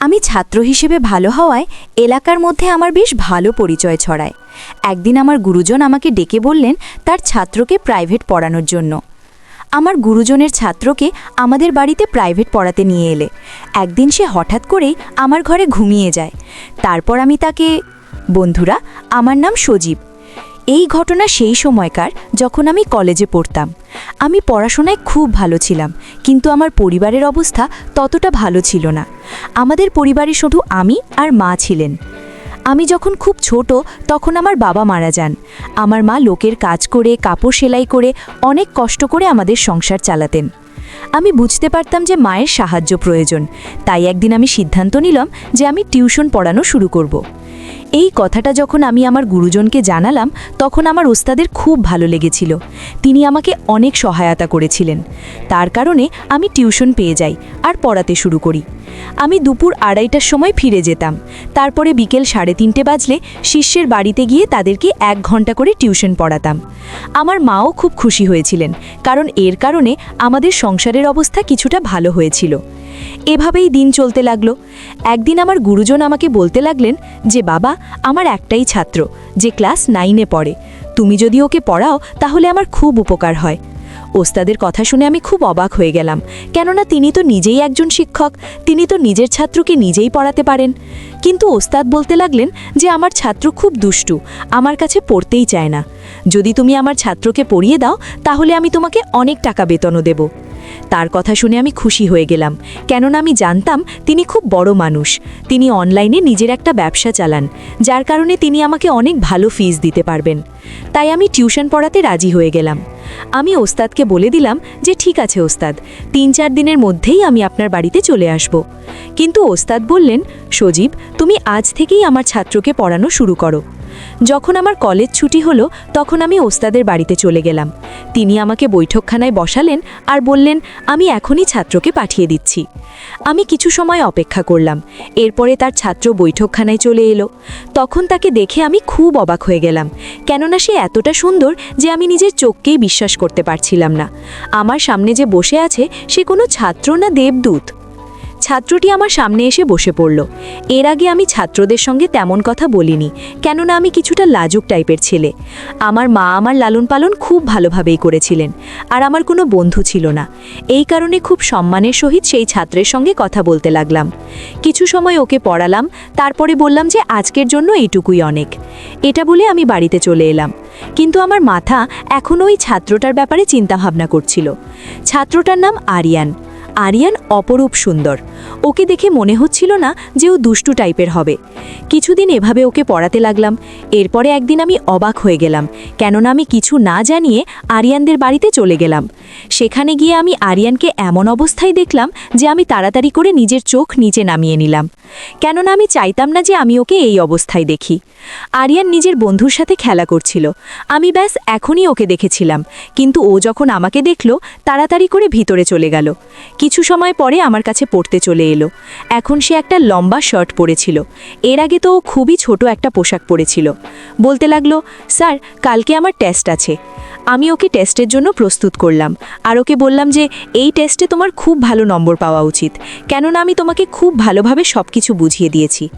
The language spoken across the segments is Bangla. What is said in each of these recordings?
আমি ছাত্র হিসেবে ভালো হওয়ায় এলাকার মধ্যে আমার বেশ ভালো পরিচয় ছড়ায়। একদিন আমার গুরুজন আমাকে ডেকে বললেন তার ছাত্রকে প্রাইভেট পড়ানোর জন্য। আমার গুরুজনের ছাত্রকে আমাদের বাড়িতে প্রাইভেট পড়াতে নিয়ে এলে। একদিন সে হঠাৎ করেই আমার ঘরে ঘুমিয়ে যায়। তারপর আমি তাকে, বন্ধুরা, আমার নাম সজীব। এই ঘটনা সেই সময়কার যখন আমি কলেজে পড়তাম। আমি পড়াশোনায় খুব ভালো ছিলাম, কিন্তু আমার পরিবারের অবস্থা ততটা ভালো ছিল না। আমাদের পরিবারে শুধু আমি আর মা ছিলেন। আমি যখন খুব ছোট, তখন আমার বাবা মারা যান। আমার মা লোকের কাজ করে, কাপড় সেলাই করে, অনেক কষ্ট করে আমাদের সংসার চালাতেন। আমি বুঝতে পারতাম যে মায়ের সাহায্য প্রয়োজন। তাই একদিন আমি সিদ্ধান্ত নিলাম যে আমি টিউশন পড়ানো শুরু করব। এই কথাটা যখন আমি আমার গুরুজনকে জানালাম, তখন আমার ওস্তাদের খুব ভালো লেগেছিল। তিনি আমাকে অনেক সহায়তা করেছিলেন। তার কারণে আমি টিউশন পেয়ে যাই আর পড়াতে শুরু করি। আমি দুপুর আড়াইটার সময় ফিরে যেতাম। তারপরে বিকেল সাড়ে তিনটে বাজলে শিষ্যের বাড়িতে গিয়ে তাদেরকে এক ঘণ্টা করে টিউশন পড়াতাম। আমার মাও খুব খুশি হয়েছিলেন, কারণ এর কারণে আমাদের সংসারের অবস্থা কিছুটা ভালো হয়েছিল। এভাবেই দিন চলতে লাগল। একদিন আমার গুরুজন আমাকে বলতে লাগলেন যে, বাবা, আমার একটাই ছাত্র, যে ক্লাস নাইনে পড়ে। তুমি যদি ওকে পড়াও, তাহলে আমার খুব উপকার হয়। ওস্তাদের কথা শুনে আমি খুব অবাক হয়ে গেলাম, কেননা তিনি তো নিজেই একজন শিক্ষক, তিনি তো নিজের ছাত্রকে নিজেই পড়াতে পারেন। কিন্তু ওস্তাদ বলতে লাগলেন যে, আমার ছাত্র খুব দুষ্টু, আমার কাছে পড়তেই চায় না। যদি তুমি আমার ছাত্রকে পড়িয়ে দাও, তাহলে আমি তোমাকে অনেক টাকা বেতনও দেব। তার কথা শুনে আমি খুশি হয়ে গেলাম। কেননা আমি জানতাম তিনি খুব বড় মানুষ। তিনি অনলাইনে নিজের একটা ব্যবসা চালান, যার কারণে তিনি আমাকে অনেক ভালো ফিস দিতে পারবেন। তাই আমি টিউশন পড়াতে রাজি হয়ে গেলাম। আমি ওস্তাদকে বলে দিলাম যে, ঠিক আছে ওস্তাদ তিন চার দিনের মধ্যেই আমি আপনার বাড়িতে চলে আসব। কিন্তু ওস্তাদ বললেন, সজীব, তুমি আজ থেকেই আমার ছাত্রকে পড়ানো শুরু করো। যখন আমার কলেজ ছুটি হলো, তখন আমি ওস্তাদের বাড়িতে চলে গেলাম। তিনি আমাকে বৈঠকখানায় বসালেন আর বললেন, আমি এখনই ছাত্রকে পাঠিয়ে দিচ্ছি। আমি কিছু সময় অপেক্ষা করলাম। এরপরে তার ছাত্র বৈঠকখানায় চলে এলো। তখন তাকে দেখে আমি খুব অবাক হয়ে গেলাম, কেননা সে এতটা সুন্দর যে আমি নিজের চোখকেই বিশ্বাস করতে পারছিলাম না। আমার সামনে যে বসে আছে, সে কোনো ছাত্র না দেবদূত। ছাত্রটি আমার সামনে এসে বসে পড়ল। এর আগে আমি ছাত্রদের সঙ্গে তেমন কথা বলিনি, কেননা আমি কিছুটা লাজুক টাইপের ছেলে। আমার মা আমার লালন পালন খুব ভালোভাবেই করেছিলেন, আর আমার কোনো বন্ধু ছিল না। এই কারণে খুব সম্মানের সহিত সেই ছাত্রের সঙ্গে কথা বলতে লাগলাম। কিছু সময় ওকে পড়ালাম, তারপরে বললাম যে আজকের জন্য এইটুকুই অনেক। এটা বলে আমি বাড়িতে চলে এলাম। কিন্তু আমার মাথা এখনও ওই ছাত্রটার ব্যাপারে চিন্তাভাবনা করছিল। ছাত্রটার নাম আরিয়ান। আরিয়ান অপরূপ সুন্দর। ওকে দেখে মনে হচ্ছিল না যে ও দুষ্টু টাইপের হবে। কিছুদিন এভাবে ওকে পড়াতে লাগলাম। এরপরে একদিন আমি অবাক হয়ে গেলাম, কেননা আমি কিছু না জানিয়ে আরিয়ানদের বাড়িতে চলে গেলাম। সেখানে গিয়ে আমি আরিয়ানকে এমন অবস্থায় দেখলাম যে আমি তাড়াতাড়ি করে নিজের চোখ নিচে নামিয়ে নিলাম। কেননা আমি চাইতাম না যে আমি ওকে এই অবস্থায় দেখি। আরিয়ান নিজের বন্ধুর সাথে খেলা করছিল। আমি ব্যাস এখনই ওকে দেখেছিলাম। কিন্তু ও যখন আমাকে দেখল, তাড়াতাড়ি করে ভিতরে চলে গেল। কিছু সময় পরে আমার কাছে পড়তে চলে এলো। এখন সে একটা লম্বা শার্ট পরেছিল। এর আগে তো খুবই ছোট একটা পোশাক পরেছিল। বলতে লাগল, স্যার, কালকে আমার টেস্ট আছে। আমি ওকে টেস্টের জন্য প্রস্তুত করলাম। আর ওকে বললাম যে, এই টেস্টে তোমার খুব ভালো নম্বর পাওয়া উচিত। কেননা আমি তোমাকে খুব ভালোভাবে সব কিছু বুঝিয়ে দিয়েছি।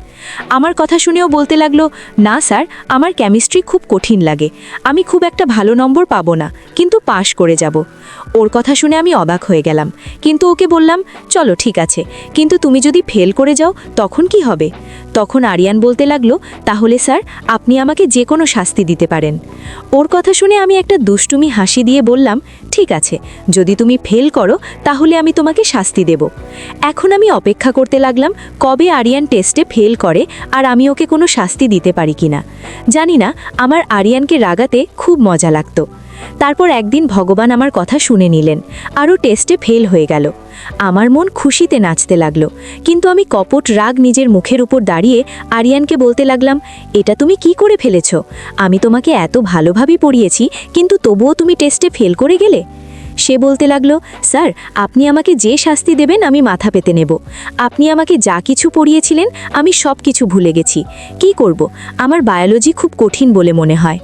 আমার কথা শুনেও বলতে লাগল, না স্যার, আমার কেমিস্ট্রি খুব কঠিন লাগে। আমি খুব একটা ভালো নম্বর পাবো না, কিন্তু পাশ করে যাব। ওর কথা শুনে আমি অবাক হয়ে গেলাম। কিন্তু ওকে বললাম, চলো, ঠিক আছে। কিন্তু তুমি যদি ফেল করে যাও, তখন কি হবে? তখন আরিয়ান বলতে লাগল, তাহলে স্যার, আপনি আমাকে যে কোনো শাস্তি দিতে পারেন। ওর কথা শুনে আমি একটা দুষ্টুমি হাসি দিয়ে বললাম, ঠিক আছে, যদি তুমি ফেল করো, তাহলে আমি তোমাকে শাস্তি দেব। এখন আমি অপেক্ষা করতে লাগলাম, কবে আরিয়ান টেস্টে ফেল করে আর আমি ওকে কোনো শাস্তি দিতে পারি কিনা। জানি না, আমার আরিয়ানকে রাগাতে খুব মজা লাগতো। তারপর একদিন ভগবান আমার কথা শুনে নিলেন। আরও টেস্টে ফেল হয়ে গেল। আমার মন খুশিতে নাচতে লাগল। কিন্তু আমি কপট রাগ নিজের মুখের উপর দাঁড়িয়ে আরিয়ানকে বলতে লাগলাম, এটা তুমি কি করে ফেলেছ? আমি তোমাকে এত ভালোভাবে পড়িয়েছি, কিন্তু তবুও তুমি টেস্টে ফেল করে গেলে? সে বলতে লাগল, স্যার, আপনি আমাকে যে শাস্তি দেবেন আমি মাথা পেতে নেব। আপনি আমাকে যা কিছু পড়িয়েছিলেন আমি সব কিছু ভুলে গেছি। কি করব? আমার বায়োলজি খুব কঠিন বলে মনে হয়।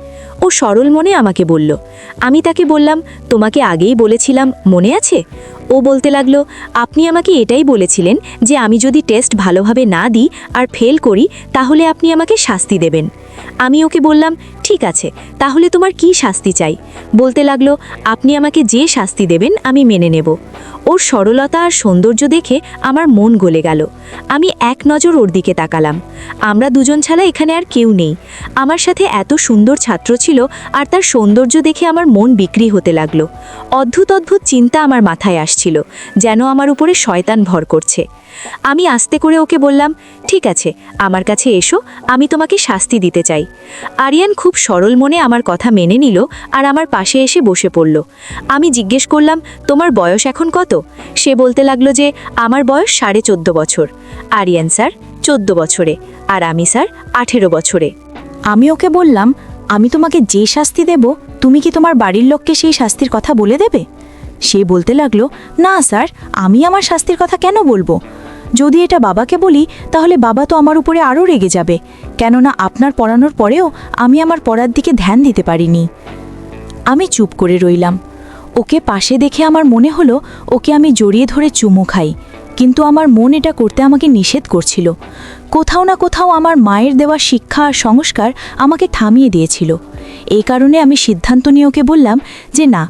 ও সরল মনে আমাকে বলল, আমি তাকে বললাম, তোমাকে আগেই বলেছিলাম, মনে আছে? ও বলতে লাগল, আপনি আমাকে এটাই বলেছিলেন যে আমি যদি টেস্ট ভালোভাবে না দিই আর ফেল করি, তাহলে আপনি আমাকে শাস্তি দেবেন। আমি ওকে বললাম, ঠিক আছে, তাহলে তোমার কি শাস্তি চাই? বলতে লাগল, আপনি আমাকে যে শাস্তি দেবেন, আমি মেনে নেব। ওর সরলতা আর সৌন্দর্য দেখে আমার মন গলে গেল। আমি এক নজর ওর দিকে তাকালাম। আমরা দুজন ছাড়া এখানে আর কেউ নেই। আমার সাথে এত সুন্দর ছাত্র ছিল আর তার সৌন্দর্য দেখে আমার মন বিক্রি হতে লাগল। অদ্ভুত অদ্ভুত চিন্তা আমার মাথায় আসছিল, যেন আমার উপরে শয়তান ভর করছে। আমি আস্তে করে ওকে বললাম, ঠিক আছে, আমার কাছে এসো, আমি তোমাকে শাস্তি দিতে চাই। আরিয়ান খুব সরল মনে আমার কথা মেনে নিল আর আমার পাশে এসে বসে পড়ল। আমি জিজ্ঞেস করলাম, তোমার বয়স এখন কত? সে বলতে লাগল যে, আমার বয়স সাড়ে চোদ্দ বছর। আরিয়ান স্যার, চোদ্দ বছরে। আর আমি, স্যার, আঠেরো বছরে। আমি ওকে বললাম, আমি তোমাকে যে শাস্তি দেব, তুমি কি তোমার বাড়ির লোককে সেই শাস্তির কথা বলে দেবে? সে বলতে লাগল, না, স্যার, আমি আমার শাস্তির কথা কেন বলব? যদি এটা বাবাকে বলি, তাহলে বাবা তো আমার উপরে আরও রেগে যাবে। কেননা আপনার পড়ানোর পরেও আমি আমার পড়ার দিকে ধ্যান দিতে পারিনি। আমি চুপ করে রইলাম। ওকে পাশে দেখে আমার মনে হলো, ওকে আমি জড়িয়ে ধরে চুমু খাই। কিন্তু আমার মন এটা করতে আমাকে নিষেধ করছিল। কোথাও না কোথাও আমার মায়ের দেওয়া শিক্ষা আর সংস্কার আমাকে থামিয়ে দিয়েছিল। এই কারণে আমি সিদ্ধান্ত নিয়ে ওকে বললাম যে না,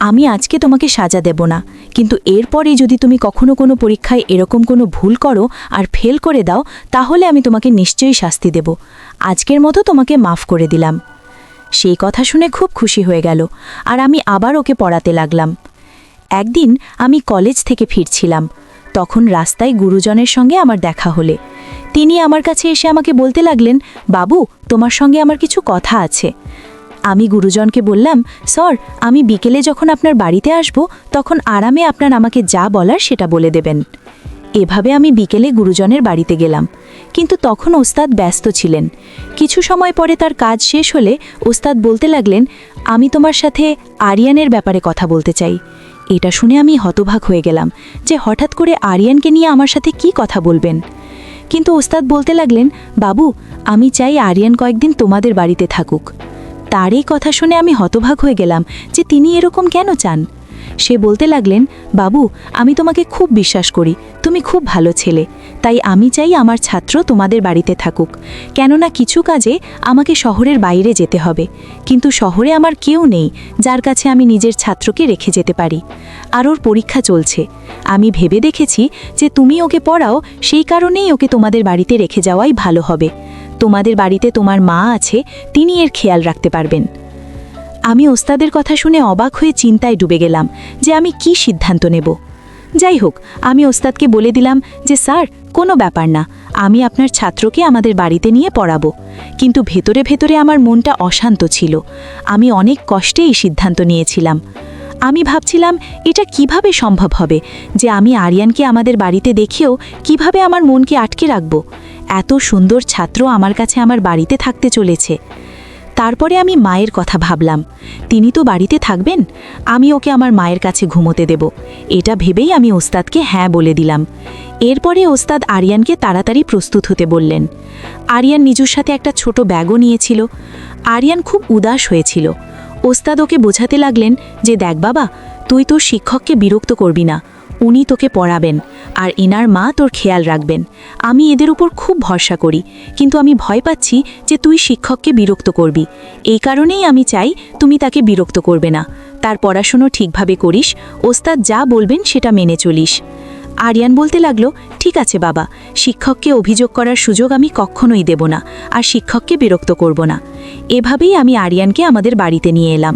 আমি আজকে তোমাকে সাজা দেব না। কিন্তু এরপরেই যদি তুমি কখনো কোনো পরীক্ষায় এরকম কোনো ভুল করো আর ফেল করে দাও, তাহলে আমি তোমাকে নিশ্চয়ই শাস্তি দেব। আজকের মতো তোমাকে মাফ করে দিলাম। সেই কথা শুনে খুব খুশি হয়ে গেল আর আমি আবার ওকে পড়াতে লাগলাম। একদিন আমি কলেজ থেকে ফিরছিলাম। তখন রাস্তায় গুরুজনের সঙ্গে আমার দেখা হলে। তিনি আমার কাছে এসে আমাকে বলতে লাগলেন, বাবু, তোমার সঙ্গে আমার কিছু কথা আছে। আমি গুরুজনকে বললাম, স্যার, আমি বিকেলে যখন আপনার বাড়িতে আসব, তখন আরামে আপনার আমাকে যা বলার সেটা বলে দেবেন। এভাবে আমি বিকেলে গুরুজনের বাড়িতে গেলাম। কিন্তু তখন ওস্তাদ ব্যস্ত ছিলেন। কিছু সময় পরে তার কাজ শেষ হলে ওস্তাদ বলতে লাগলেন, আমি তোমার সাথে আরিয়ানের ব্যাপারে কথা বলতে চাই। এটা শুনে আমি হতভাগ হয়ে গেলাম যে হঠাৎ করে আরিয়ানকে নিয়ে আমার সাথে কি কথা বলবেন। কিন্তু ওস্তাদ বলতে লাগলেন, বাবু, আমি চাই আরিয়ান কয়েকদিন তোমাদের বাড়িতে থাকুক। তার এই কথা শুনে আমি হতভাগ হয়ে গেলাম যে তিনি এরকম কেন চান? সে বলতে লাগলেন, বাবু, আমি তোমাকে খুব বিশ্বাস করি, তুমি খুব ভালো ছেলে। তাই আমি চাই আমার ছাত্র তোমাদের বাড়িতে থাকুক। কেননা কিছু কাজে আমাকে শহরের বাইরে যেতে হবে। কিন্তু শহরে আমার কেউ নেই, যার কাছে আমি নিজের ছাত্রকে রেখে যেতে পারি। আর ওর পরীক্ষা চলছে। আমি ভেবে দেখেছি যে তুমি ওকে পড়াও, সেই কারণেই ওকে তোমাদের বাড়িতে রেখে যাওয়াই ভালো হবে। তোমাদের বাড়িতে তোমার মা আছে, তিনি এর খেয়াল রাখতে পারবেন। আমি ওস্তাদের কথা শুনে অবাক হয়ে চিন্তায় ডুবে গেলাম যে আমি কি সিদ্ধান্ত নেব। যাই হোক, আমি ওস্তাদকে বলে দিলাম যে, স্যার কোনো ব্যাপার না, আমি আপনার ছাত্রকে আমাদের বাড়িতে নিয়ে পড়াবো। কিন্তু ভেতরে ভেতরে আমার মনটা অশান্ত ছিল। আমি অনেক কষ্টে এই সিদ্ধান্ত নিয়েছিলাম। আমি ভাবছিলাম, এটা কীভাবে সম্ভব হবে যে আমি আরিয়ানকে আমাদের বাড়িতে দেখেও কীভাবে আমার মনকে আটকে রাখব? এত সুন্দর ছাত্র আমার কাছে আমার বাড়িতে থাকতে চলেছে। তারপরে আমি মায়ের কথা ভাবলাম। তিনি তো বাড়িতে থাকবেন, আমি ওকে আমার মায়ের কাছে ঘুমোতে দেব। এটা ভেবেই আমি ওস্তাদকে হ্যাঁ বলে দিলাম। এরপরে ওস্তাদ আরিয়ানকে তাড়াতাড়ি প্রস্তুত হতে বললেন। আরিয়ান নিজুর সাথে একটা ছোট ব্যাগও নিয়েছিল। আরিয়ান খুব উদাস হয়েছিল। ওস্তাদ ওকে বোঝাতে লাগলেন যে, দেখ বাবা, তুই তোর শিক্ষককে বিরক্ত করবি না। উনি তোকে পড়াবেন আর ইনার মা তোর খেয়াল রাখবেন। আমি এদের উপর খুব ভরসা করি, কিন্তু আমি ভয় পাচ্ছি যে তুই শিক্ষককে বিরক্ত করবি। এই কারণেই আমি চাই তুমি তাকে বিরক্ত করবে না। তার পড়াশুনো ঠিকভাবে করিস, ওস্তাদ যা বলবেন সেটা মেনে চলিস। আরিয়ান বলতে লাগল, ঠিক আছে বাবা, শিক্ষককে অভিযোগ করার সুযোগ আমি কখনোই দেব না, আর শিক্ষককে বিরক্ত করব না। এভাবেই আমি আরিয়ানকে আমাদের বাড়িতে নিয়ে এলাম।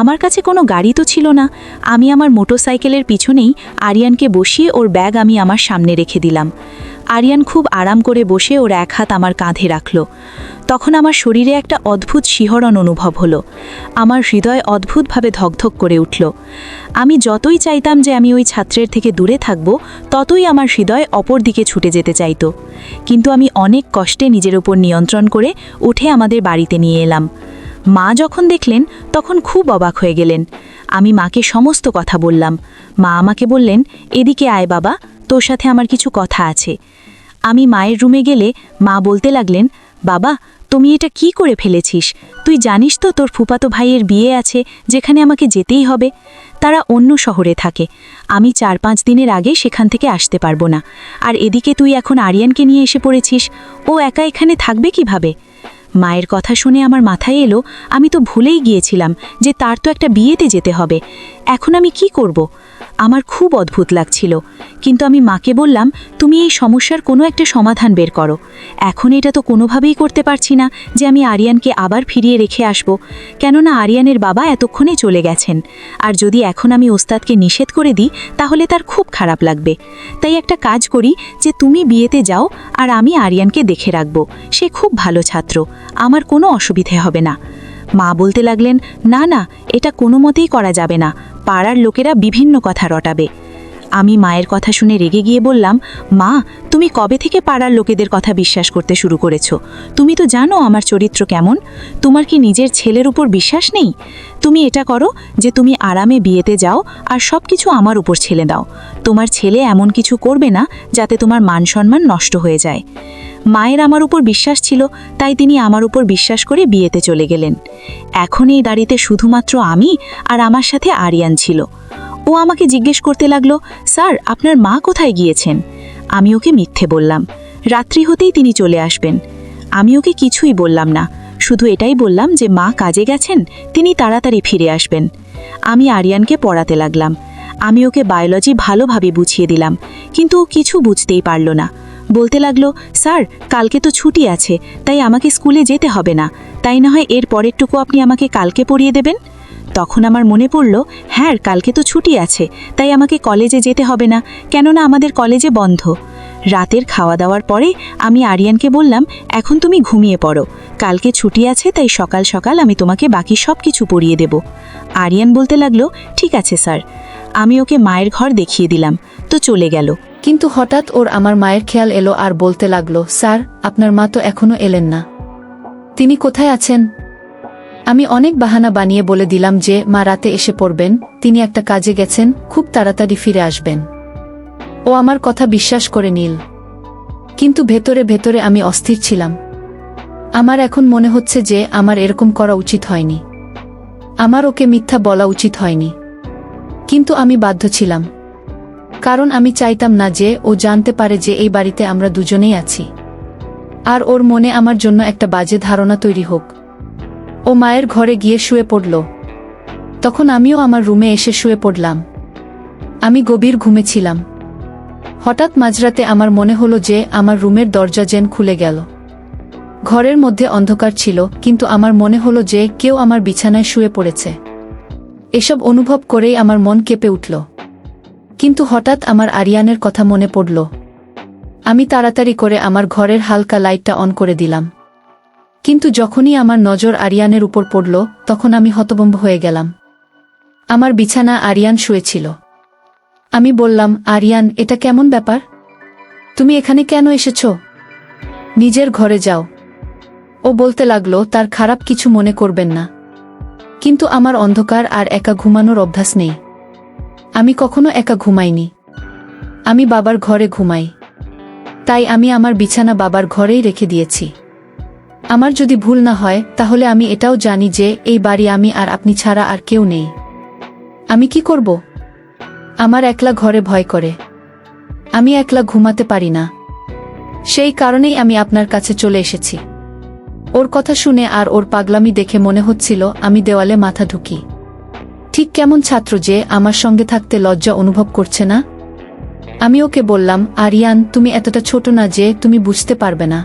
আমার কাছে কোনো গাড়ি তো ছিল না। আমি আমার মোটরসাইকেলের পিছনেই আরিয়ানকে বসিয়ে ওর ব্যাগ আমি আমার সামনে রেখে দিলাম। আরিয়ান খুব আরাম করে বসে ওর এক হাত আমার কাঁধে রাখল। তখন আমার শরীরে একটা অদ্ভুত শিহরণ অনুভব হলো। আমার হৃদয় অদ্ভুতভাবে ধকধক করে উঠল। আমি যতই চাইতাম যে আমি ওই ছাত্রের থেকে দূরে থাকব, ততই আমার হৃদয় অপর দিকে ছুটে যেতে চাইত। কিন্তু আমি অনেক কষ্টে নিজের ওপর নিয়ন্ত্রণ করে উঠে আমাদের বাড়িতে নিয়ে এলাম। মা যখন দেখলেন, তখন খুব অবাক হয়ে গেলেন। আমি মাকে সমস্ত কথা বললাম। মা আমাকে বললেন, এদিকে আয় বাবা, তোর সাথে আমার কিছু কথা আছে। আমি মায়ের রুমে গেলে মা বলতে লাগলেন, বাবা, তুমি এটা কি করে ফেলেছিস? তুই জানিস তো তোর ফুপাতো ভাইয়ের বিয়ে আছে, যেখানে আমাকে যেতেই হবে। তারা অন্য শহরে থাকে। আমি চার পাঁচ দিনের আগে সেখান থেকে আসতে পারব না। আর এদিকে তুই এখন আরিয়ানকে নিয়ে এসে পড়েছিস, ও একা এখানে থাকবে কীভাবে? মায়ের কথা শুনে আমার মাথায় এলো, আমি তো ভুলেই গিয়েছিলাম যে তার তো একটা বিয়েতে যেতে হবে। এখন আমি কি করব? আমার খুব অদ্ভুত লাগছিল। কিন্তু আমি মাকে বললাম, তুমি এই সমস্যার কোনো একটা সমাধান বের করো। এখন এটা তো কোনোভাবেই করতে পারছি না যে আমি আরিয়ানকে আবার ফিরিয়ে রেখে আসব। কেননা আরিয়ানের বাবা এতক্ষণে চলে গেছেন। আর যদি এখন আমি ওস্তাদকে নিষেধ করে দিই, তাহলে তার খুব খারাপ লাগবে। তাই একটা কাজ করি যে তুমি বিয়েতে যাও আর আমি আরিয়ানকে দেখে রাখব। সে খুব ভালো ছাত্র। আমার কোনো অসুবিধে হবে না। মা বলতে লাগলেন, না না, এটা কোনো মতেই করা যাবে না। পাড়ার লোকেরা বিভিন্ন কথা রটাবে। আমি মায়ের কথা শুনে রেগে গিয়ে বললাম, মা, তুমি কবে থেকে পাড়ার লোকেদের কথা বিশ্বাস করতে শুরু করেছ? তুমি তো জানো আমার চরিত্র কেমন। তোমার কি নিজের ছেলের উপর বিশ্বাস নেই? তুমি এটা করো যে তুমি আরামে বিয়েতে যাও আর সব কিছু আমার উপর ছেলে দাও। তোমার ছেলে এমন কিছু করবে না যাতে তোমার মান সম্মান নষ্ট হয়ে যায়। মায়ের আমার উপর বিশ্বাস ছিল, তাই তিনি আমার উপর বিশ্বাস করে বিয়েতে চলে গেলেন। এখন এই দাড়িতে শুধুমাত্র আমি আর আমার সাথে আরিয়ান ছিল। ও আমাকে জিজ্ঞেস করতে লাগল, স্যার, আপনার মা কোথায় গিয়েছেন? আমি ওকে মিথ্যে বললাম, রাত্রি হতেই তিনি চলে আসবেন। আমি ওকে কিছুই বললাম না, শুধু এটাই বললাম যে মা কাজে গেছেন, তিনি তাড়াতাড়ি ফিরে আসবেন। আমি আরিয়ানকে পড়াতে লাগলাম। আমি ওকে বায়োলজি ভালোভাবে বুঝিয়ে দিলাম, কিন্তু ও কিছু বুঝতেই পারল না। বলতে লাগল, স্যার, কালকে তো ছুটি আছে, তাই আমাকে স্কুলে যেতে হবে না। তাই না হয় এর পরেরটুকু আপনি আমাকে কালকে পড়িয়ে দেবেন? তখন আমার মনে পড়ল হ্যাঁ কালকে তো ছুটি আছে, তাই আমাকে কলেজে যেতে হবে না, কেননা আমাদের কলেজে বন্ধ। রাতের খাওয়া দাওয়ার পরে আমি আরিয়ানকে বললাম, এখন তুমি ঘুমিয়ে পড়ো, কালকে ছুটি আছে, তাই সকাল সকাল আমি তোমাকে বাকি সব কিছু পড়িয়ে দেব। আরিয়ান বলতে লাগল, ঠিক আছে, স্যার। আমি ওকে মায়ের ঘর দেখিয়ে দিলাম, তো চলে গেল। কিন্তু হঠাৎ ওর আমার মায়ের খেয়াল এলো আর বলতে লাগল, স্যার, আপনার মা তো এখনও এলেন না। তিনি কোথায় আছেন? আমি অনেক বাহানা বানিয়ে বলে দিলাম যে, মা রাতে এসে পড়বেন, তিনি একটা কাজে গেছেন, খুব তাড়াতাড়ি ফিরে আসবেন। ও আমার কথা বিশ্বাস করে নিল। কিন্তু ভেতরে ভেতরে আমি অস্থির ছিলাম। আমার এখন মনে হচ্ছে যে, আমার এরকম করা উচিত হয়নি। আমার ওকে মিথ্যা বলা উচিত হয়নি। কিন্তু আমি বাধ্য ছিলাম। কারণ আমি চাইতাম না যে ও জানতে পারে যে এই বাড়িতে আমরা দুজনেই আছি। আর ওর মনে আমার জন্য একটা বাজে ধারণা তৈরি হোক। ও মায়ের ঘরে গিয়ে শুয়ে পড়ল। তখন আমিও আমার রুমে এসে শুয়ে পড়লাম। আমি গভীর ঘুমেছিলাম হঠাৎ মাঝরাতে আমার মনে হলো যে আমার রুমের দরজা যেন খুলে গেল। ঘরের মধ্যে অন্ধকার ছিল, কিন্তু আমার মনে হলো যে কেউ আমার বিছানায় শুয়ে পড়েছে। এসব অনুভব করেই আমার মন কেঁপে উঠল। কিন্তু হঠাৎ আমার আরিয়ানের কথা মনে পড়ল। আমি তাড়াতাড়ি করে আমার ঘরের হালকা লাইটটা অন করে দিলাম। কিন্তু যখনই আমার নজর আরিয়ানের উপর পড়ল, তখন আমি হতবম্ব হয়ে গেলাম। আমার বিছানা আরিয়ান শুয়েছিল। আমি বললাম, আরিয়ান, এটা কেমন ব্যাপার? তুমি এখানে কেন এসেছ? নিজের ঘরে যাও। ও বলতে লাগল, তার খারাপ কিছু মনে করবেন না। কিন্তু আমার অন্ধকার আর একা ঘুমানোর অভ্যাস নেই। আমি কখনো একা ঘুমাইনি। আমি বাবার ঘরে ঘুমাই। তাই আমি আমার বিছানা বাবার ঘরেই রেখে দিয়েছি। আমার যদি ভুল না হয়, তাহলে আমি এটাও জানি যে, এই বাড়ি আমি আর আপনি ছাড়া আর কেউ নেই। আমি কি করব? আমার একলা ঘরে ভয় করে। আমি একলা ঘুমাতে পারি না। সেই কারণেই আমি আপনার কাছে চলে এসেছি। ওর কথা শুনে আর ওর পাগলামি দেখে মনে হচ্ছিল, আমি দেওয়ালে মাথা ঢুকি। ঠিক কেমন ছাত্র যে আমার সঙ্গে থাকতে লজ্জা অনুভব করছে না? আমি ওকে বললাম, আরিয়ান, তুমি এতটা ছোট না যে তুমি বুঝতে পারবে না।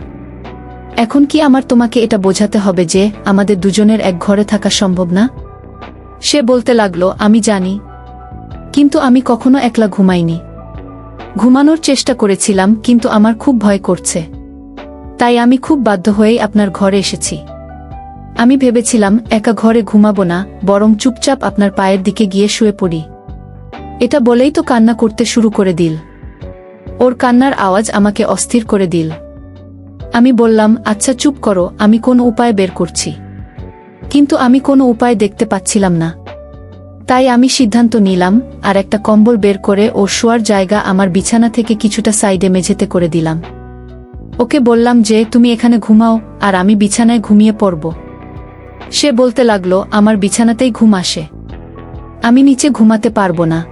এখন কি আমার তোমাকে এটা বোঝাতে হবে যে আমাদের দুজনের এক ঘরে থাকা সম্ভব না? সে বলতে লাগল, আমি জানি। কিন্তু আমি কখনো একলা ঘুমাইনি। ঘুমানোর চেষ্টা করেছিলাম, কিন্তু আমার খুব ভয় করছে। তাই আমি খুব বাধ্য হয়েই আপনার ঘরে এসেছি। আমি ভেবেছিলাম একা ঘরে ঘুমাবো না, বরং চুপচাপ আপনার পায়ের দিকে গিয়ে শুয়ে পড়ি। এটা বলেই তো কান্না করতে শুরু করে দিল। ওর কান্নার আওয়াজ আমাকে অস্থির করে দিল। আমি বললাম আচ্ছা চুপ করো, আমি কোনো উপায় বের করছি? কিন্তু আমি কোনো উপায় দেখতে পাচ্ছিলাম না। তাই আমি সিদ্ধান্ত নিলাম, আর একটা কম্বল বের করে ওর শোয়ার জায়গা আমার বিছানা থেকে কিছুটা সাইডে মেঝেতে করে দিলাম। ওকে বললাম যে, তুমি এখানে ঘুমাও, আর আমি বিছানায় ঘুমিয়ে পড়ব। সে বলতে লাগল, আমার বিছানাতেই ঘুম আসে। আমি নিচে ঘুমাতে পারব না।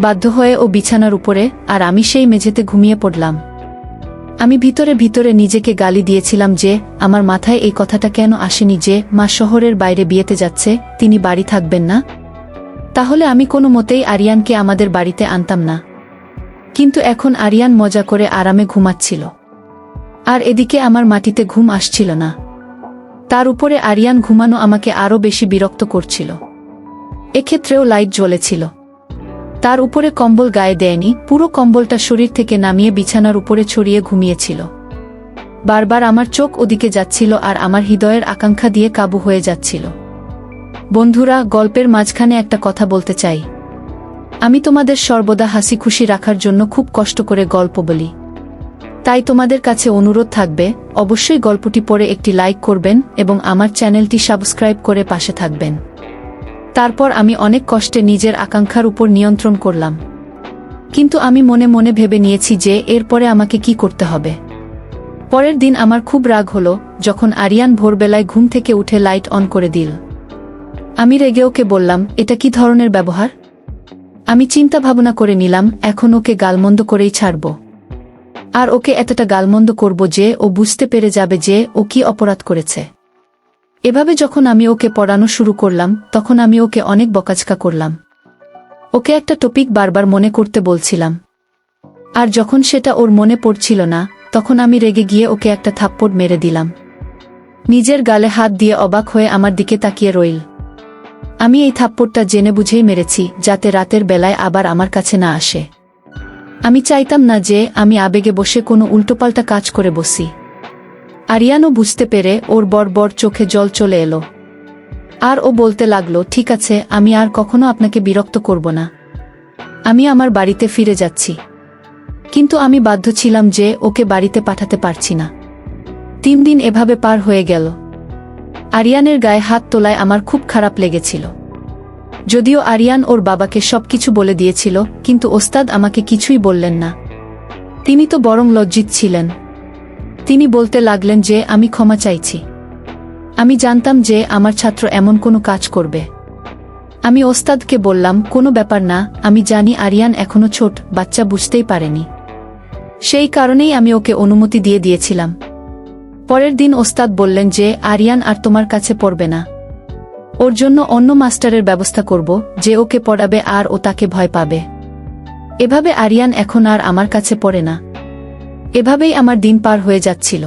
বাধ্য হয়ে ও বিছানার উপরে, আর আমি সেই মেঝেতে ঘুমিয়ে পড়লাম। আমি ভিতরে ভিতরে নিজেকে গালি দিয়েছিলাম যে, আমার মাথায় এই কথাটা কেন আসেনি যে, মা শহরের বাইরে বিয়েতে যাচ্ছে, তিনি বাড়ি থাকবেন না? তাহলে আমি কোনো মতেই আরিয়ানকে আমাদের বাড়িতে আনতাম না। কিন্তু এখন আরিয়ান মজা করে আরামে ঘুমাচ্ছিল। আর এদিকে আমার মাটিতে ঘুম আসছিল না। তার উপরে আরিয়ান ঘুমানো আমাকে আরও বেশি বিরক্ত করছিল। এক্ষেত্রেও লাইট জ্বলেছিল। তার উপরে কম্বল গায়ে দেয়নি, পুরো কম্বলটা শরীর থেকে নামিয়ে বিছানার উপরে ছড়িয়ে ঘুমিয়েছিল। বারবার আমার চোখ ওদিকে যাচ্ছিল আর আমার হৃদয়ের আকাঙ্ক্ষা দিয়ে কাবু হয়ে যাচ্ছিল। বন্ধুরা, গল্পের মাঝখানে একটা কথা বলতে চাই। আমি তোমাদের সর্বদা হাসি খুশি রাখার জন্য খুব কষ্ট করে গল্প বলি। তাই তোমাদের কাছে অনুরোধ থাকবে, অবশ্যই গল্পটি পড়ে একটি লাইক করবেন এবং আমার চ্যানেলটি সাবস্ক্রাইব করে পাশে থাকবেন। তারপর আমি অনেক কষ্টে নিজের আকাঙ্ক্ষার উপর নিয়ন্ত্রণ করলাম। কিন্তু আমি মনে মনে ভেবে নিয়েছি যে এরপরে আমাকে কি করতে হবে। পরের দিন আমার খুব রাগ হলো, যখন আরিয়ান ভোরবেলায় ঘুম থেকে উঠে লাইট অন করে দিল। আমি রেগে ওকে বললাম, এটা কি ধরনের ব্যবহার? আমি চিন্তা ভাবনা করে নিলাম, এখন ওকে গালমন্দ করেই ছাড়ব। আর ওকে এতটা গালমন্দ করব যে ও বুঝতে পেরে যাবে যে ও কি অপরাধ করেছে। এভাবে যখন আমি ওকে পড়ানো শুরু করলাম, তখন আমি ওকে অনেক বকাচকা করলাম। ওকে একটা টপিক বারবার মনে করতে বলছিলাম। আর যখন সেটা ওর মনে পড়ছিল না, তখন আমি রেগে গিয়ে ওকে একটা থাপ্পড় মেরে দিলাম। নিজের গালে হাত দিয়ে অবাক হয়ে আমার দিকে তাকিয়ে রইল। আমি এই থাপ্পড়টা জেনে বুঝেই মেরেছি, যাতে রাতের বেলায় আবার আমার কাছে না আসে। আমি চাইতাম না যে আমি আবেগে বসে কোনো উল্টোপাল্টা কাজ করে বসি। আরিয়ানও বুঝতে পেরে ওর বর চোখে জল চলে এলো। আর ও বলতে লাগল, ঠিক আছে, আমি আর কখনো আপনাকে বিরক্ত করব না। আমি আমার বাড়িতে ফিরে যাচ্ছি। কিন্তু আমি বাধ্য ছিলাম যে ওকে বাড়িতে পাঠাতে পারছি না। তিন দিন এভাবে পার হয়ে গেল। আরিয়ানের গায়ে হাত তোলায় আমার খুব খারাপ লেগেছিল। যদিও আরিয়ান ওর বাবাকে সবকিছু বলে দিয়েছিল, কিন্তু ওস্তাদ আমাকে কিছুই বললেন না। তিনি তো বরং লজ্জিত ছিলেন। তিনি বলতে লাগলেন যে, আমি ক্ষমা চাইছি। আমি জানতাম যে, আমার ছাত্র এমন কোনো কাজ করবে। আমি ওস্তাদকে বললাম, কোনো ব্যাপার না, আমি জানি আরিয়ান এখনও ছোট, বাচ্চা বুঝতেই পারেনি। সেই কারণেই আমি ওকে অনুমতি দিয়ে দিয়েছিলাম। পরের দিন ওস্তাদ বললেন যে, আরিয়ান আর তোমার কাছে পড়বে না। ওর জন্য অন্য মাস্টারের ব্যবস্থা করব, যে ওকে পড়াবে আর ও তাকে ভয় পাবে। এভাবে আরিয়ান এখন আর আমার কাছে পড়ে না। এভাবেই আমার দিন পার হয়ে যাচ্ছিল।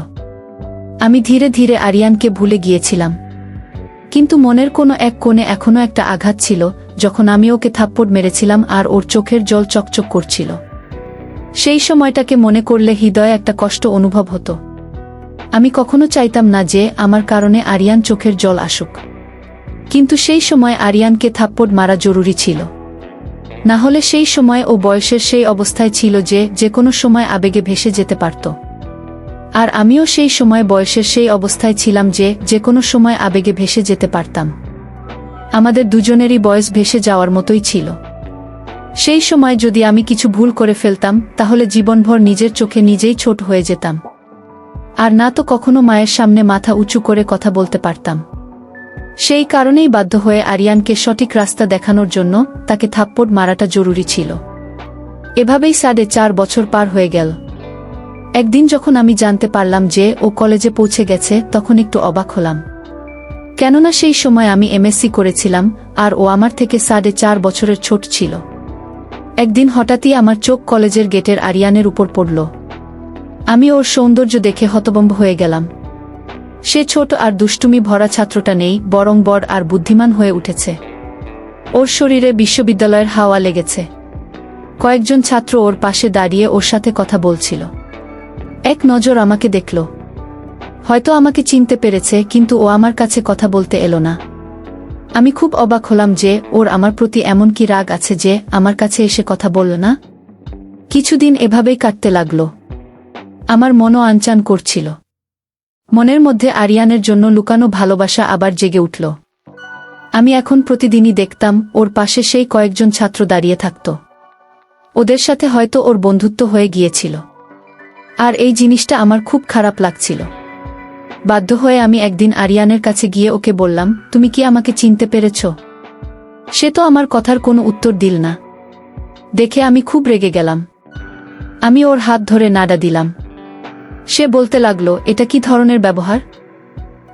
আমি ধীরে ধীরে আরিয়ানকে ভুলে গিয়েছিলাম। কিন্তু মনের কোনো এক কোণে এখনও একটা আঘাত ছিল, যখন আমি ওকে থাপ্পড় মেরেছিলাম আর ওর চোখের জল চকচক করছিল। সেই সময়টাকে মনে করলে হৃদয়ে একটা কষ্ট অনুভব হতো। আমি কখনো চাইতাম না যে, আমার কারণে আরিয়ান চোখের জল আসুক। কিন্তু সেই সময় আরিয়ানকে থাপ্পড় মারা জরুরি ছিল। না হলে সেই সময় ও বয়সের সেই অবস্থায় ছিল যে যে কোনো সময় আবেগে ভেসে যেতে পারত। আর আমিও সেই সময় বয়সের সেই অবস্থায় ছিলাম যে যে কোনো সময় আবেগে ভেসে যেতে পারতাম। আমাদের দুজনেরই বয়স ভেসে যাওয়ার মতোই ছিল। সেই সময় যদি আমি কিছু ভুল করে ফেলতাম, তাহলে জীবনভর নিজের চোখে নিজেই ছোট হয়ে যেতাম। আর না তো কখনো মায়ের সামনে মাথা উঁচু করে কথা বলতে পারতাম। সেই কারণেই বাধ্য হয়ে আরিয়ানকে সঠিক রাস্তা দেখানোর জন্য তাকে থাপ্পড় মারাটা জরুরি ছিল। এভাবেই সাড়ে চার বছর পার হয়ে গেল। একদিন যখন আমি জানতে পারলাম যে ও কলেজে পৌঁছে গেছে, তখন একটু অবাক হলাম। কেননা সেই সময় আমি এমএসসি করেছিলাম, আর ও আমার থেকে সাড়ে চার বছরের ছোট ছিল। একদিন হঠাৎই আমার চোখ কলেজের গেটের আরিয়ানের উপর পড়ল। আমি ওর সৌন্দর্য দেখে হতবম্ব হয়ে গেলাম। সে ছোট আর দুষ্টুমি ভরা ছাত্রটা নেই, বরং বড় আর বুদ্ধিমান হয়ে উঠেছে। ওর শরীরে বিশ্ববিদ্যালয়ের হাওয়া লেগেছে। কয়েকজন ছাত্র ওর পাশে দাঁড়িয়ে ওর সাথে কথা বলছিল। এক নজর আমাকে দেখল। হয়তো আমাকে চিনতে পেরেছে, কিন্তু ও আমার কাছে কথা বলতে এলো না। আমি খুব অবাক হলাম যে ওর আমার প্রতি এমন কি রাগ আছে যে আমার কাছে এসে কথা বলল না। কিছুদিন এভাবেই কাটতে লাগল। আমার মনও আনচান করছিল। মনের মধ্যে আরিয়ানের জন্য লুকানো ভালোবাসা আবার জেগে উঠল। আমি এখন প্রতিদিনই দেখতাম, ওর পাশে সেই কয়েকজন ছাত্র দাঁড়িয়ে থাকত। ওদের সাথে হয়তো ওর বন্ধুত্ব হয়ে গিয়েছিল। আর এই জিনিসটা আমার খুব খারাপ লাগছিল। বাধ্য হয়ে আমি একদিন আরিয়ানের কাছে গিয়ে ওকে বললাম, তুমি কি আমাকে চিনতে পেরেছ? সে তো আমার কথার কোনো উত্তর দিল না। দেখে আমি খুব রেগে গেলাম। আমি ওর হাত ধরে নাড়া দিলাম। সে বলতে লাগল, এটা কি ধরনের ব্যবহার?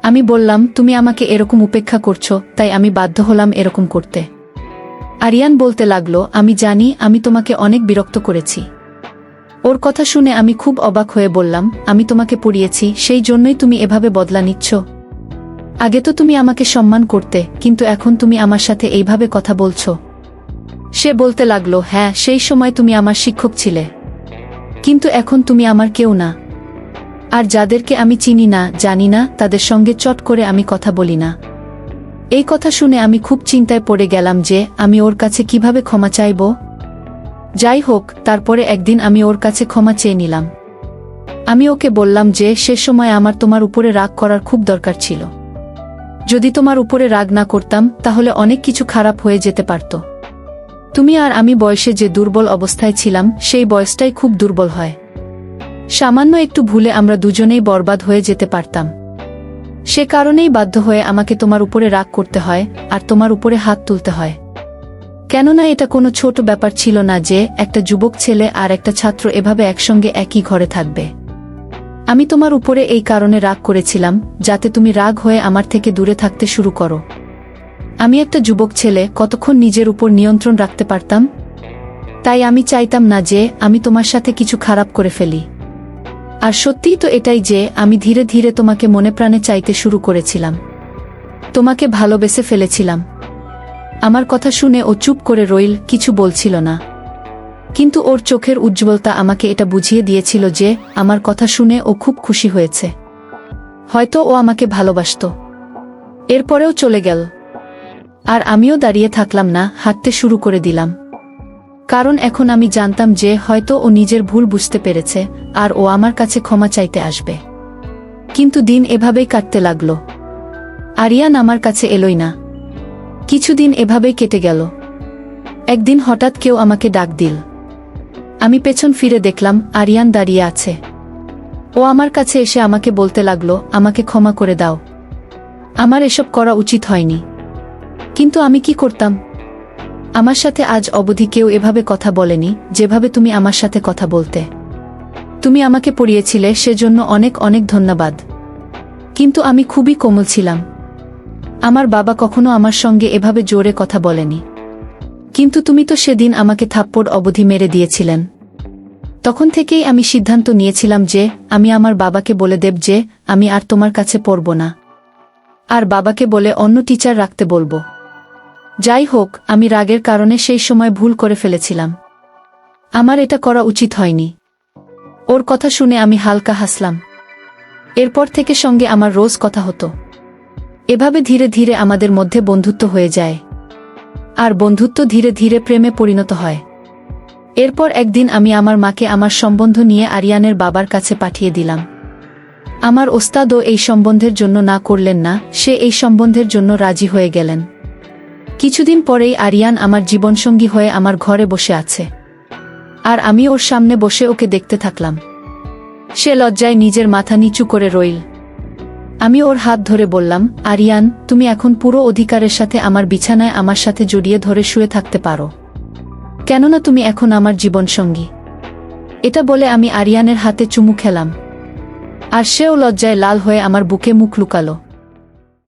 আমি বললাম, তুমি আমাকে এরকম উপেক্ষা করছ, তাই আমি বাধ্য হলাম এরকম করতে। আরিয়ান বলতে লাগল, আমি জানি, আমি তোমাকে অনেক বিরক্ত করেছি। ওর কথা শুনে আমি খুব অবাক হয়ে বললাম, আমি তোমাকে পড়িয়েছি, সেই জন্যই তুমি এভাবে বদলা নিচ্ছ? আগে তো তুমি আমাকে সম্মান করতে, কিন্তু এখন তুমি আমার সাথে এইভাবে কথা বলছো। সে বলতে লাগল হ্যাঁ সেই সময় তুমি আমার শিক্ষক ছিলে। কিন্তু এখন তুমি আমার কেউ না। আর যাদেরকে আমি চিনি না, জানি না, তাদের সঙ্গে চট করে আমি কথা বলি না। এই কথা শুনে আমি খুব চিন্তায় পড়ে গেলাম যে, আমি ওর কাছে কীভাবে ক্ষমা চাইব? যাই হোক, তারপরে একদিন আমি ওর কাছে ক্ষমা চেয়ে নিলাম। আমি ওকে বললাম যে, সে সময় আমার তোমার উপরে রাগ করার খুব দরকার ছিল। যদি তোমার উপরে রাগ না করতাম, তাহলে অনেক কিছু খারাপ হয়ে যেতে পারত। তুমি আর আমি বয়সে যে দুর্বল অবস্থায় ছিলাম, সেই বয়সটাই খুব দুর্বল হয়। সামান্য একটু ভুলে আমরা দুজনেই বরবাদ হয়ে যেতে পারতাম। সে কারণেই বাধ্য হয়ে আমাকে তোমার উপরে রাগ করতে হয়, আর তোমার উপরে হাত তুলতে হয়। কেননা এটা কোনো ছোট ব্যাপার ছিল না যে, একটা যুবক ছেলে আর একটা ছাত্র এভাবে একসঙ্গে একই ঘরে থাকবে। আমি তোমার উপরে এই কারণে রাগ করেছিলাম, যাতে তুমি রাগ হয়ে আমার থেকে দূরে থাকতে শুরু করো। আমি একটা যুবক ছেলে, কতক্ষণ নিজের উপর নিয়ন্ত্রণ রাখতে পারতাম? তাই আমি চাইতাম না যে, আমি তোমার সাথে কিছু খারাপ করে ফেলি। আর সত্যিই তো এটাই যে, আমি ধীরে ধীরে তোমাকে মনে প্রাণে চাইতে শুরু করেছিলাম। তোমাকে ভালোবেসে ফেলেছিলাম। আমার কথা শুনে ও চুপ করে রইল, কিছু বলছিল না। কিন্তু ওর চোখের উজ্জ্বলতা আমাকে এটা বুঝিয়ে দিয়েছিল যে, আমার কথা শুনে ও খুব খুশি হয়েছে। হয়তো ও আমাকে ভালোবাসত। এরপরেও চলে গেল। আর আমিও দাঁড়িয়ে থাকলাম না, হাঁটতে শুরু করে দিলাম। কারণ এখন আমি জানতাম যে হয়তো ও নিজের ভুল বুঝতে পেরেছে, আর ও আমার কাছে ক্ষমা চাইতে আসবে। কিন্তু দিন এভাবেই কাটতে লাগল। আরিয়ান আমার কাছে এলোই না। কিছুদিন এভাবেই কেটে গেল। একদিন হঠাৎ কেউ আমাকে ডাক দিল। আমি পেছন ফিরে দেখলাম আরিয়ান দাঁড়িয়ে আছে। ও আমার কাছে এসে আমাকে বলতে লাগল, আমাকে ক্ষমা করে দাও। আমার এসব করা উচিত হয়নি। কিন্তু আমি কি করতাম? আমার সাথে আজ অবধি কেউ এভাবে কথা বলেনি, যেভাবে তুমি আমার সাথে কথা বলতে। তুমি আমাকে পড়িয়েছিলে, সেজন্য অনেক অনেক ধন্যবাদ। কিন্তু আমি খুবই কোমল ছিলাম। আমার বাবা কখনো আমার সঙ্গে এভাবে জোরে কথা বলেনি। কিন্তু তুমি তো সেদিন আমাকে থাপ্পড় অবধি মেরে দিয়েছিলেন। তখন থেকেই আমি সিদ্ধান্ত নিয়েছিলাম যে, আমি আমার বাবাকে বলে দেব যে, আমি আর তোমার কাছে পড়ব না। আর বাবাকে বলে অন্য টিচার রাখতে বলব। যাই হোক, আমি রাগের কারণে সেই সময় ভুল করে ফেলেছিলাম। আমার এটা করা উচিত হয়নি। ওর কথা শুনে আমি হালকা হাসলাম। এরপর থেকে সঙ্গে আমার রোজ কথা হতো। এভাবে ধীরে ধীরে আমাদের মধ্যে বন্ধুত্ব হয়ে যায়। আর বন্ধুত্ব ধীরে ধীরে প্রেমে পরিণত হয়। এরপর একদিন আমি আমার মাকে আমার সম্বন্ধ নিয়ে আরিয়ানের বাবার কাছে পাঠিয়ে দিলাম। আমার ওস্তাদও এই সম্বন্ধের জন্য না করলেন না, সে এই সম্বন্ধের জন্য রাজি হয়ে গেলেন। কিছুদিন পরেই আরিয়ান আমার জীবনসঙ্গী হয়ে আমার ঘরে বসে আছে। আর আমি ওর সামনে বসে ওকে দেখতে থাকলাম। সে লজ্জায় নিজের মাথা নিচু করে রইল। আমি ওর হাত ধরে বললাম, আরিয়ান, তুমি এখন পুরো অধিকারের সাথে আমার বিছানায় আমার সাথে জড়িয়ে ধরে শুয়ে থাকতে পারো। কেননা তুমি এখন আমার জীবনসঙ্গী। এটা বলে আমি আরিয়ানের হাতে চুমু খেলাম। আর সেও লজ্জায় লাল হয়ে আমার বুকে মুখ লুকালো।